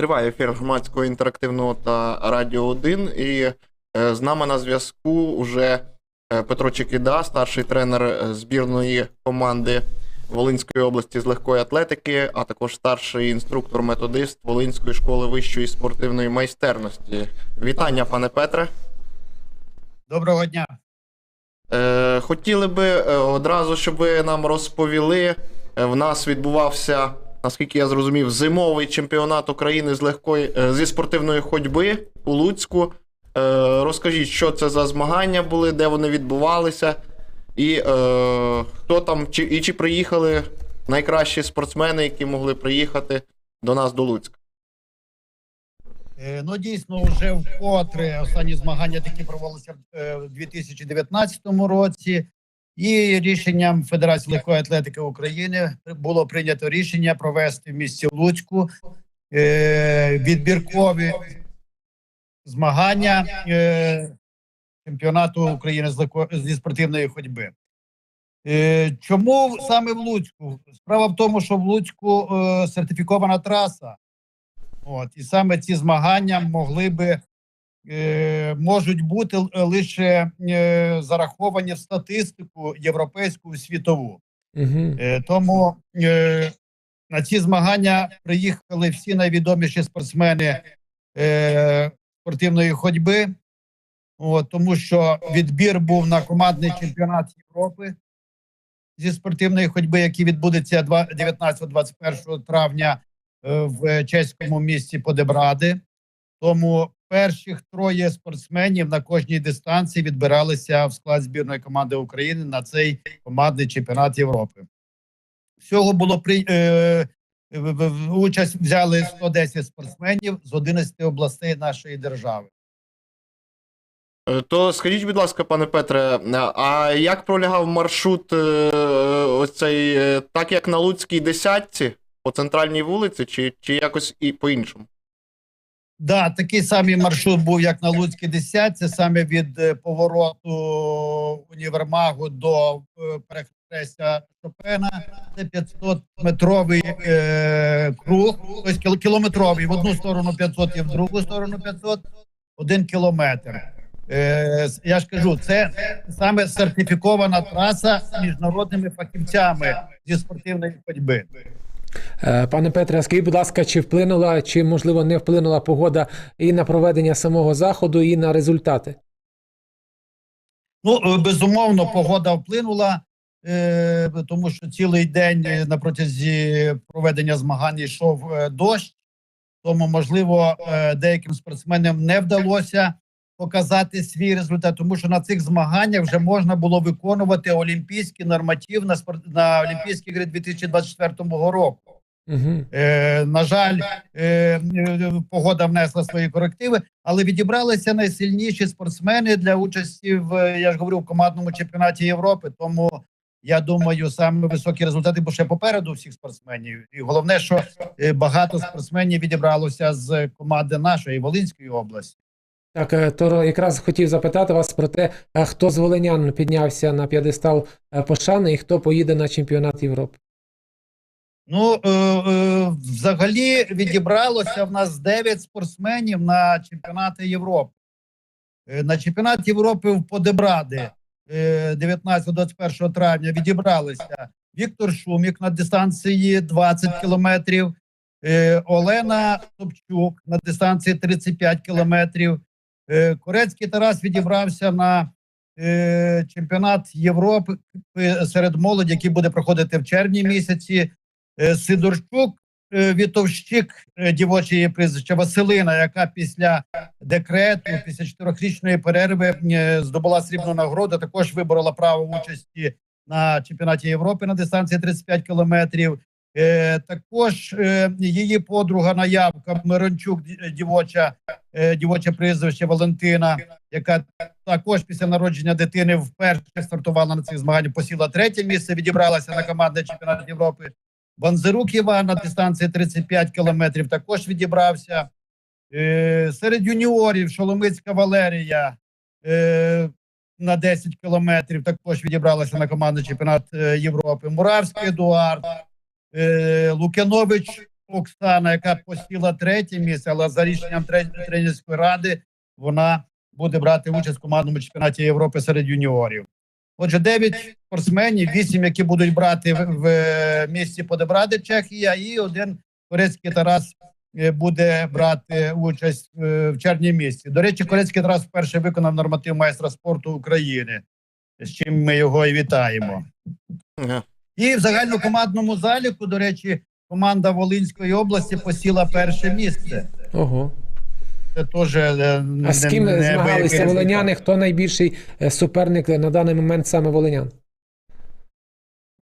Триває ефір громадського інтерактивного та Радіо 1. І е, з нами на зв'язку уже е, Петро Чекіда, старший тренер е, збірної команди Волинської області з легкої атлетики, а також старший інструктор-методист Волинської школи вищої спортивної майстерності. Вітання, пане Петре. Доброго дня. Хотіли би одразу, щоб ви нам розповіли. В нас відбувався, наскільки я зрозумів, зимовий чемпіонат України з легкої е, зі спортивної ходьби у Луцьку. Е, розкажіть, що це за змагання були, де вони відбувалися, і е, хто там, чи, і чи приїхали найкращі спортсмени, які могли приїхати до нас до Луцька. Е, Ну, дійсно, вже вкотре останні змагання такі провелися е, в 2019 році, і рішенням Федерації легкої атлетики України було прийнято рішення провести в місті Луцьку е, відбіркові змагання е, чемпіонату України з легко- зі спортивної ходьби. Е, Чому саме в Луцьку? Справа в тому, що в Луцьку е, сертифікована траса. От, і саме ці змагання могли би можуть бути лише е, зараховані в статистику європейську і світову. Угу. Е, тому е, на ці змагання приїхали всі найвідоміші спортсмени е, спортивної ходьби, от, тому що відбір був на командний чемпіонат Європи зі спортивної ходьби, який відбудеться два- 19-21 травня е, в чеському місті Подебради. Тому перших троє спортсменів на кожній дистанції відбиралися в склад збірної команди України на цей командний чемпіонат Європи. Всього було при е, участь взяли 110 спортсменів з 11 областей нашої держави. Е, То скажіть, будь ласка, пане Петре, а як пролягав маршрут е, ось цей, е, так як на Луцькій десятці по центральній вулиці, чи, чи якось і по-іншому? Да, такий самий маршрут був, як на Луцькій 10, саме від е, повороту універмагу до е, перехрестя Шопена. Це 500-метровий е, круг, кіл- кілометровий. В одну сторону 500 і в другу сторону 500, один кілометр. Е, я ж кажу, це саме сертифікована траса міжнародними фахівцями зі спортивної ходьби. Е, Пане Петре, скажіть, будь ласка, чи вплинула, чи можливо не вплинула погода і на проведення самого заходу, і на результати? Ну, е, безумовно, погода вплинула, е, тому що цілий день на протязі проведення змагань йшов дощ. Тому, можливо, деяким спортсменам не вдалося показати свій результат, тому що на цих змаганнях вже можна було виконувати олімпійський норматив на спорт на Олімпійські ігри 2024 року. Угу. Е, на жаль, е, е, погода внесла свої корективи, але відібралися найсильніші спортсмени для участі в я ж говорю в командному чемпіонаті Європи. Тому я думаю, саме високі результати, бо ще попереду всіх спортсменів. І головне, що е, багато спортсменів відібралося з команди нашої Волинської області. Так, е, то якраз хотів запитати вас про те, е, хто з волинян піднявся на п'єдестал е, пошани і хто поїде на чемпіонат Європи. Ну взагалі відібралося в нас 9 спортсменів на чемпіонати Європи. На чемпіонат Європи в Подебради е, 19-21 травня відібралися Віктор Шумік на дистанції 20 кілометрів, Олена Собчук на дистанції 35 кілометрів. Е, Корецький Тарас відібрався на е, чемпіонат Європи е, серед молоді, який буде проходити в червні місяці. Сидорчук Вітовщик, дівоче прізвище Василина, яка після декрету, після чотирьохрічної перерви здобула срібну нагороду. Також виборола право участі на чемпіонаті Європи на дистанції 35 кілометрів. Е, також е, її подруга наявка Мирончук, дівоча, е, дівоче прізвище Валентина, яка також після народження дитини вперше стартувала на цих змаганнях, посіла третє місце, відібралася на командний чемпіонат Європи. Банзерук Іван на дистанції 35 кілометрів також відібрався. Е, серед юніорів Шоломицька Валерія е, на 10 кілометрів також відібралася на командний чемпіонат е, Європи. Муравський Едуард, е, Оксана, яка посіла третє місце, але за рішенням тре- тренерської ради вона буде брати участь в командному чемпіонаті Європи серед юніорів. Отже, 9 спортсменів, 8, які будуть брати в, в місті Подебради, Чехія, і один корейський Тарас е, буде брати участь е, в червні місці. До речі, корейський Тарас вперше виконав норматив майстра спорту України, з чим ми його і вітаємо. І в загальнокомандному заліку, до речі, команда Волинської області посіла перше місце. Ого. Це теж е, А з ким не змагалися волиняни? Хто найбільший е, суперник на даний момент саме волинян?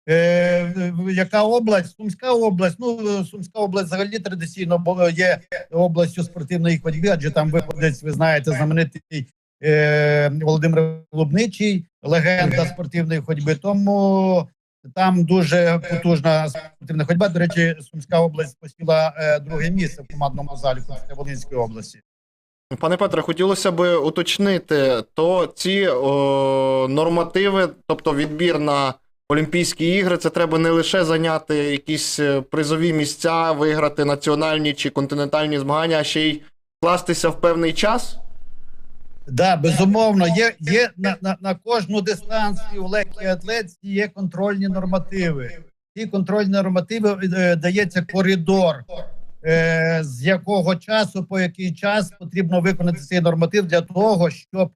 Е, яка область? Сумська область. Ну, Сумська область взагалі традиційно є областю спортивної ходьби, адже там виходить, ви знаєте, знаменитий е, Володимир Лубничий, легенда спортивної ходьби. Тому там дуже потужна спортивна ходьба. До речі, Сумська область посіла е, друге місце в командному заліку Волинської області. Пане Петре, хотілося б уточнити, то ці о, нормативи, тобто відбір на Олімпійські ігри, це треба не лише зайняти якісь е, призові місця, виграти національні чи континентальні змагання, а ще й вкластися в певний час. Да, безумовно, є, є на, на, на кожну дистанцію в легкій атлетці є контрольні нормативи. Ці контрольні нормативи е, дається коридор, е, з якого часу, по який час потрібно виконати цей норматив для того, щоб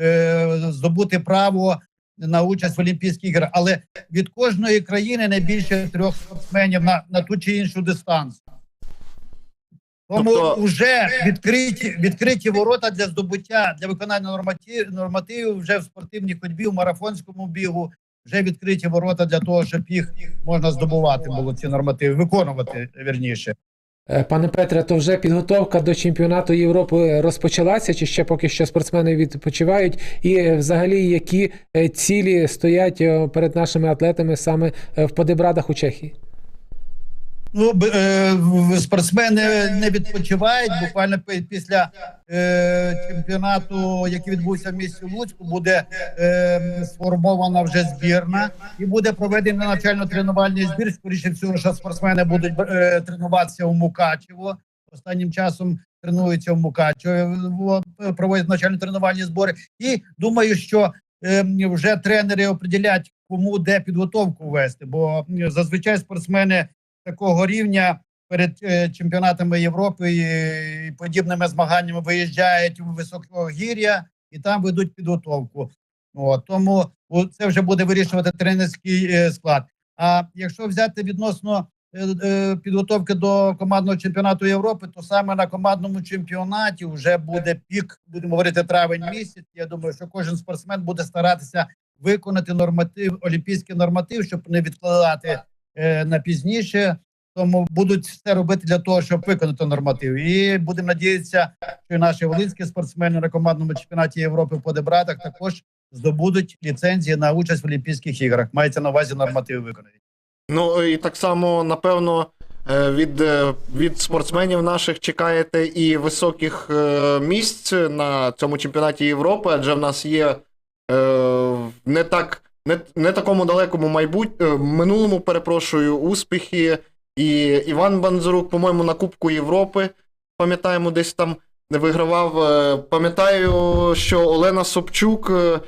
е, здобути право на участь в Олімпійських іграх. Але від кожної країни не більше трьох спортсменів на, на ту чи іншу дистанцію. Тому Тобто- вже відкриті відкриті ворота для здобуття для виконання норматив, нормативів вже в спортивній ходьбі, в марафонському бігу. Вже відкриті ворота для того, щоб їх можна здобувати було ці нормативи, виконувати вірніше. Е, Пане Петре, то вже підготовка до чемпіонату Європи розпочалася, чи ще поки що спортсмени відпочивають? І е, взагалі, які е, цілі стоять е, перед нашими атлетами саме е, в Подебрадах у Чехії? Ну е, спортсмени не відпочивають. Буквально пі- після е, чемпіонату, який відбувся в місті Луцьку, буде е, сформована вже збірна і буде проведений навчально-тренувальний збір. Скоріше всього, що спортсмени будуть тренуватися у Мукачево. Останнім часом тренуються в Мукачево, проводять навчально-тренувальні збори. І думаю, що вже тренери определять, кому де підготовку вести, бо зазвичай спортсмени такого рівня перед е, чемпіонатами Європи і, подібними змаганнями виїжджають у високогір'я і там ведуть підготовку. От, тому це вже буде вирішувати тренерський е, склад. А якщо взяти відносно е, підготовки до командного чемпіонату Європи, то саме на командному чемпіонаті вже буде пік, будемо говорити, травень місяць. Я думаю, що кожен спортсмен буде старатися виконати норматив, олімпійський норматив, щоб не відкладати на пізніше. Тому будуть все робити для того, щоб виконати норматив. І будемо надіятися, що наші волинські спортсмени на командному чемпіонаті Європи по дебратах також здобудуть ліцензії на участь в Олімпійських іграх. Мається на увазі нормативи виконані. Ну і так само, напевно, е, від, е, від спортсменів наших чекаєте і високих е, місць на цьому чемпіонаті Європи, адже в нас є е, не так. Не, не такому далекому майбут... е, минулому, перепрошую, успіхи. І Іван Банзурук, по-моєму, на Кубку Європи, пам'ятаємо, десь там не вигравав. Е, Пам'ятаю, що Олена Собчук, е,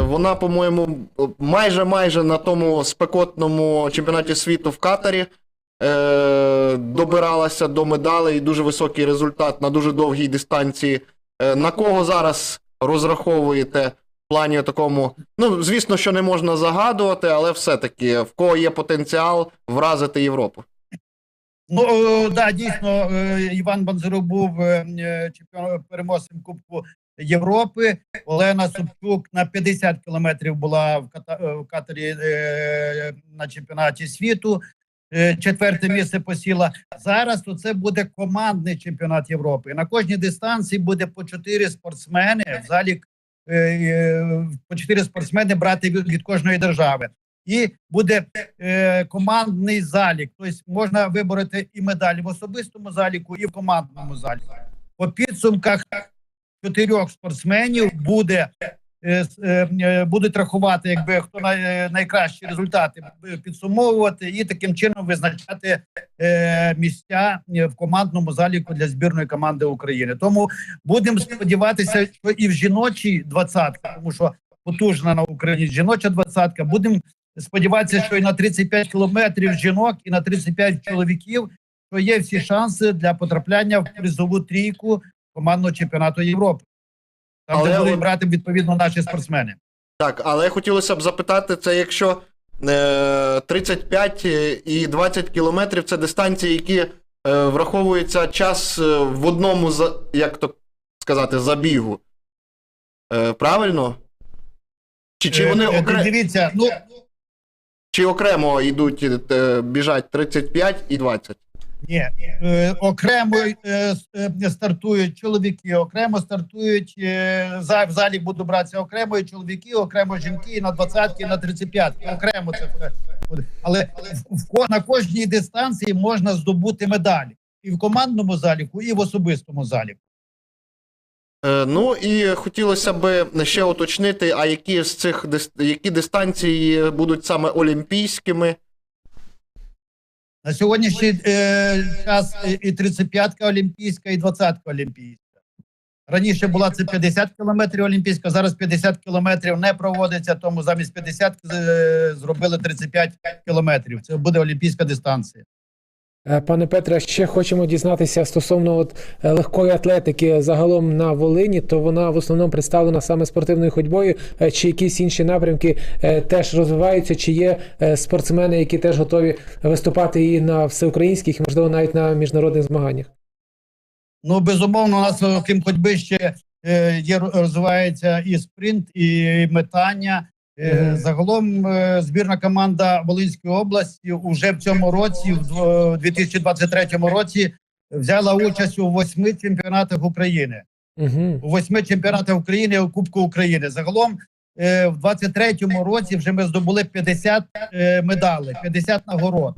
вона, по-моєму, майже майже на тому спекотному чемпіонаті світу в Катарі е, добиралася до медалей, дуже високий результат на дуже довгій дистанції. На кого зараз розраховуєте плані такому? Ну, звісно, що не можна загадувати, але все-таки в кого є потенціал вразити Європу? Ну е, да, дійсно, е, Іван Банзарук був е, е, переможцем Кубку Європи. Олена Собчук на 50 кілометрів була в, в Катарі е, на чемпіонаті світу. Четверте місце посіла. Зараз то це буде командний чемпіонат Європи. На кожній дистанції буде по чотири спортсмени в залі по чотири спортсмени брати від, кожної держави. І буде е, командний залік. Тобто можна вибороти і медалі в особистому заліку, і в командному заліку. По підсумках чотирьох спортсменів буде е, е, е, будуть рахувати, якби хто най, е, найкращі результати е, підсумовувати і таким чином визначати е, місця е, в командному заліку для збірної команди України. Тому будемо сподіватися, що і в жіночій двадцятці, тому що потужна на Україні жіноча двадцятка. Будемо сподіватися, що і на 35 кілометрів жінок, і на 35 чоловіків, що є всі шанси для потрапляння в призову трійку командного чемпіонату Європи. Там, Але де будуть брати відповідно наші спортсмени. Так, але хотілося б запитати, це якщо е, 35 і 20 кілометрів це дистанції, які е, враховується час е, в одному, як то сказати, забігу. Е, правильно? Чи, чи, вони Е, е. Дивіться, ну чи окремо йдуть, е, біжать 35 і 20? Ні, е, окремо е, е, стартують чоловіки, окремо стартують в залі буду братися окремо і чоловіки, окремо жінки і на 20 і на 35 окремо це буде. Але в, на кожній дистанції можна здобути медалі і в командному заліку, і в особистому заліку. Ну і хотілося б ще уточнити, а які з цих які дистанції будуть саме олімпійськими? На сьогоднішній е, час і- і 35-ка олімпійська, і 20-ка олімпійська. Раніше була це 50 кілометрів олімпійська, зараз 50 кілометрів не проводиться, тому замість 50 е, зробили 35 кілометрів. Це буде олімпійська дистанція. Е, Пане Петре, ще хочемо дізнатися стосовно от е, легкої атлетики загалом на Волині, то вона в основному представлена саме спортивною ходьбою, е, чи якісь інші напрямки теж розвиваються, чи є спортсмени, які теж готові виступати і на всеукраїнських, і, можливо, навіть на міжнародних змаганнях. Ну, безумовно, у нас, окрім ходьби, ще є розвивається і спринт, і метання. Е. Загалом е, збірна команда Волинської області уже в цьому році, в дво- 2023 році, взяла участь у восьми чемпіонатах України. Угу. У восьми чемпіонатах України у Кубку України. Загалом е, в 23-му році вже ми здобули 50 е, медалей, 50 нагород.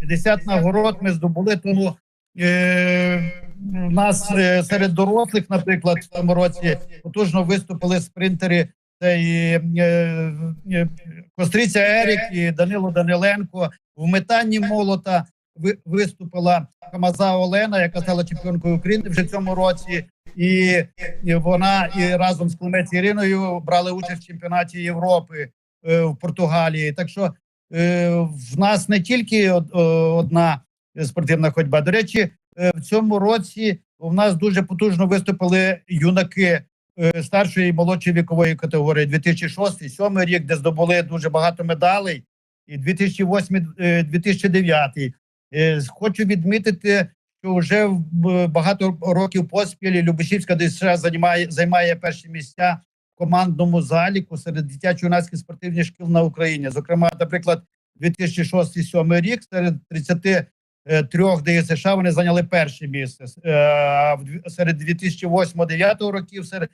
50 нагород ми здобули, тому е, у нас серед дорослих, наприклад, в цьому році потужно виступили спринтери. Це і е, е, Костриця Ерік і Данило Даниленко. В метанні молота ви- виступила Камаза Олена, яка стала чемпіонкою України вже цьому році. І, вона і разом з Клемець Іриною брали участь в чемпіонаті Європи е, в Португалії. Так що в нас не тільки одна спортивна ходьба. До речі, в цьому році у нас дуже потужно виступили юнаки старшої і молодшої вікової категорії 2006-2007 рік, де здобули дуже багато медалей, і 2008-2009. Е, Хочу відмітити, що вже багато років поспіль Любешівська ДСШ займає, займає перші місця в командному заліку серед дитячо-юнацьких спортивних шкіл на Україні. Зокрема, наприклад, 2006-2007 рік серед 33 ДСШ вони зайняли перше місце. Е, серед 2008-2009 років серед,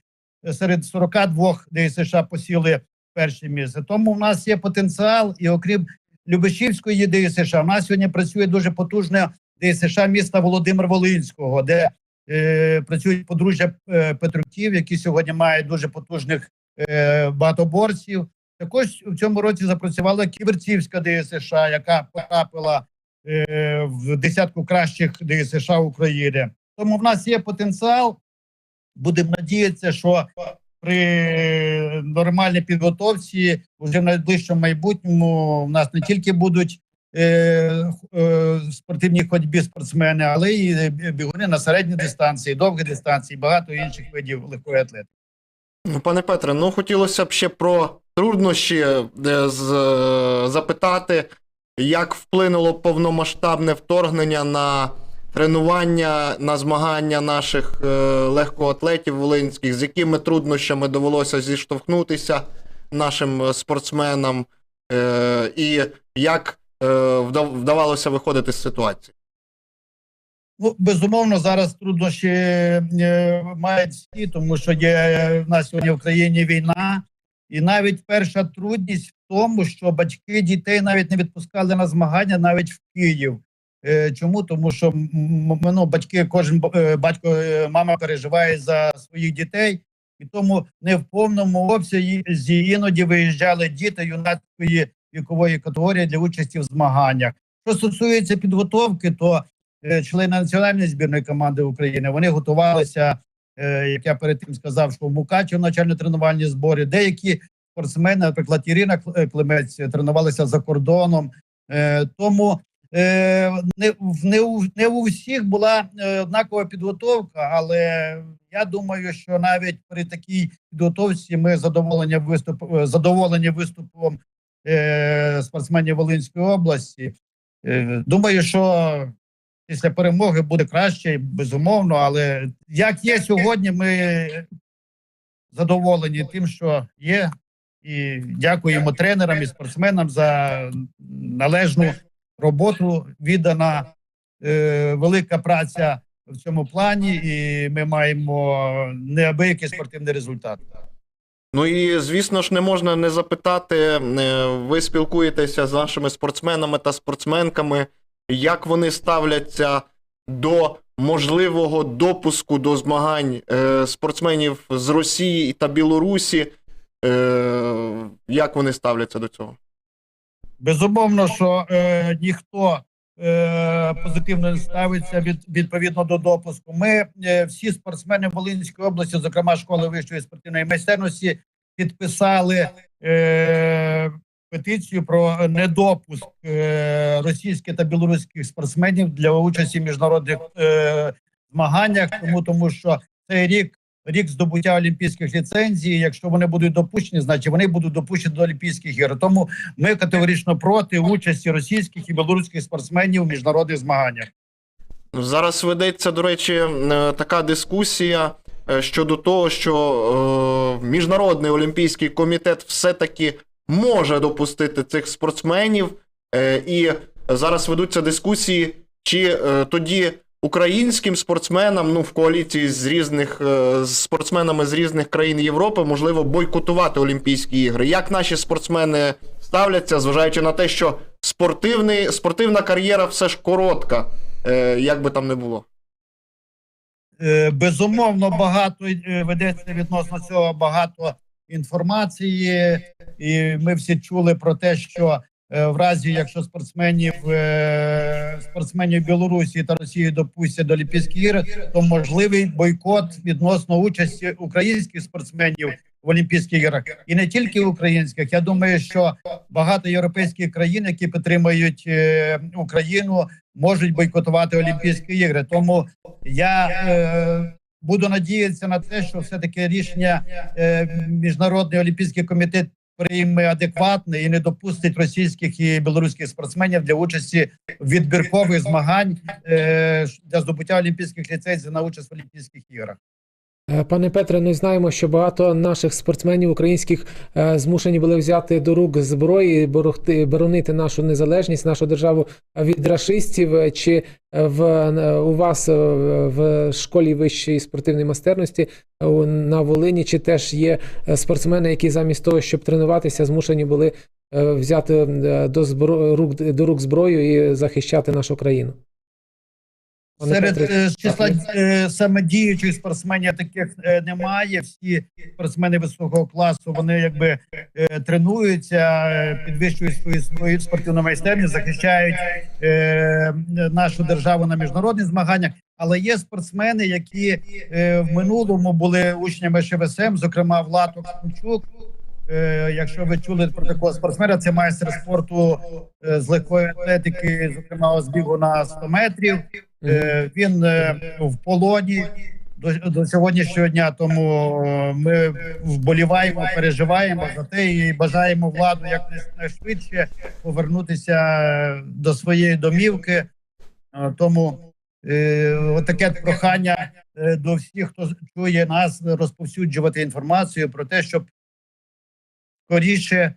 серед 42 ДСШ посіли перше місце. Тому в нас є потенціал, і окрім Любешівської ДСШ, у нас сьогодні працює дуже потужне ДСШ міста Володимир Волинського, де е, працюють подружжя е, Петруків, які сьогодні мають дуже потужних е, багатоборців. Також в цьому році запрацювала Ківерцівська ДСШ, яка потрапила е, в десятку кращих ДСШ України. Тому в нас є потенціал. Будемо надіятися, що при нормальній підготовці вже в найближчому майбутньому в нас не тільки будуть е, е, спортивні ходьбі спортсмени, але й бігуни на середній дистанції, довгі дистанції, багато інших видів легкої атлетики. Ну, Пане Петре, ну хотілося б ще про труднощі е, з, е, запитати, як вплинуло повномасштабне вторгнення на тренування, на змагання наших е, легкоатлетів волинських, з якими труднощами довелося зіштовхнутися нашим е, спортсменам, е, і як е, вдавалося виходити з ситуації. Ну, безумовно, зараз труднощі е, мають всі, тому що є в нас сьогодні в країні війна, і навіть перша трудність тому, що батьки дітей навіть не відпускали на змагання навіть в Київ. Е, Чому? Тому що ну, батьки, кожен е, батько, е, мама переживає за своїх дітей, і тому не в повному обсязі іноді виїжджали діти юнацької вікової категорії для участі в змаганнях. Що стосується підготовки, то члени національної збірної команди України вони готувалися, як я перед тим сказав, що в Мукачі в навчально-тренувальні збори. Деякі спортсмени, наприклад, Ірина е, Климець, е, тренувалися за кордоном. Е, Тому не, не, у, не у всіх була однакова підготовка, але я думаю, що навіть при такій підготовці ми задоволені виступ, задоволені виступом спортсменів Волинської області. Думаю, що після перемоги буде краще, безумовно, але як є сьогодні, ми задоволені тим, що є, і дякуємо тренерам і спортсменам за належну роботу. Віддана е, велика праця в цьому плані, і ми маємо неабиякий спортивний результат. Ну і звісно ж, не можна не запитати. е, Ви спілкуєтеся з нашими спортсменами та спортсменками, як вони ставляться до можливого допуску до змагань е, спортсменів з Росії та Білорусі. Е, Як вони ставляться до цього? Безумовно, що е, ніхто е, позитивно не ставиться від, відповідно до допуску. Ми е, всі спортсмени Волинської області, зокрема школи вищої спортивної майстерності, підписали е, петицію про недопуск е, російських та білоруських спортсменів для участі в міжнародних е, змаганнях, тому тому що цей рік. Рік здобуття олімпійських ліцензій. Якщо вони будуть допущені, значить вони будуть допущені до Олімпійських ігор. Тому ми категорично проти участі російських і білоруських спортсменів в міжнародних змаганнях. Зараз ведеться, до речі, е, така дискусія е, щодо того, що е, Міжнародний олімпійський комітет все-таки може допустити цих спортсменів, е, і зараз ведуться дискусії, чи е, тоді українським спортсменам, ну в коаліції з різних е, з спортсменами з різних країн Європи, можливо бойкотувати Олімпійські ігри. Як наші спортсмени ставляться, зважаючи на те, що спортивний, спортивна кар'єра все ж коротка, е, як би там не було. Е, Безумовно, багато ведеться відносно цього багато інформації, і ми всі чули про те, що в разі, якщо спортсменів е, спортсменів Білорусі та Росії допустять до Олімпійських ігор, то можливий бойкот відносно участі українських спортсменів в Олімпійських іграх, і не тільки українських. Я думаю, що багато європейських країн, які підтримують е, Україну, можуть бойкотувати Олімпійські ігри. Тому я е, буду надіятися на те, що все таки рішення е, міжнародний олімпійський комітет прийме адекватне і не допустить російських і білоруських спортсменів для участі в відбіркових змагань е, для здобуття олімпійських ліцензій на участь в Олімпійських іграх. Е, Пане Петре, ну і знаємо, що багато наших спортсменів українських е, змушені були взяти до рук зброї, і борохти- боронити нашу незалежність, нашу державу від рашистів. Чи е, в у вас в школі вищої спортивної майстерності на Волині, чи теж є спортсмени, які замість того, щоб тренуватися, змушені були взяти до збро... рук до рук зброю і захищати нашу країну? Серед е, числа е, саме діючих спортсменів таких е, немає. Всі спортсмени високого класу вони якби тренуються, підвищують свою свою спортивну майстерність, захищають нашу державу на міжнародних змаганнях. Але є спортсмени, які в минулому були учнями ШВСМ, зокрема Влад Оксанчук. Якщо ви чули про такого спортсмена, це майстер спорту з легкої атлетики, зокрема з бігу на 100 метрів. Е, Він е, в полоні до, до сьогоднішнього дня. Тому е, ми вболіваємо, переживаємо за те і бажаємо владу якнайшвидше повернутися до своєї домівки. Тому отаке прохання до всіх, хто чує нас, розповсюджувати інформацію про те, щоб скоріше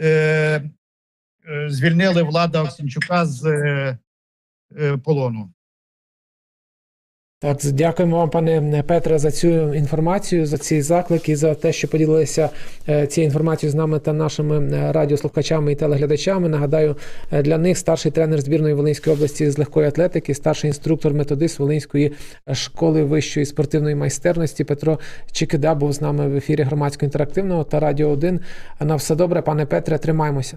е, звільнили влада Оксенчука з е, е, полону. Так, дякуємо вам, пане Петре, за цю інформацію, за ці заклики, за те, що поділилися е, цією інформацією з нами та нашими е, радіослухачами і телеглядачами. Нагадаю, е, для них старший тренер збірної Волинської області з легкої атлетики, старший інструктор методист Волинської школи вищої спортивної майстерності Петро Чикида був з нами в ефірі громадського інтерактивного та радіо 1. На все добре, пане Петре, тримаємося.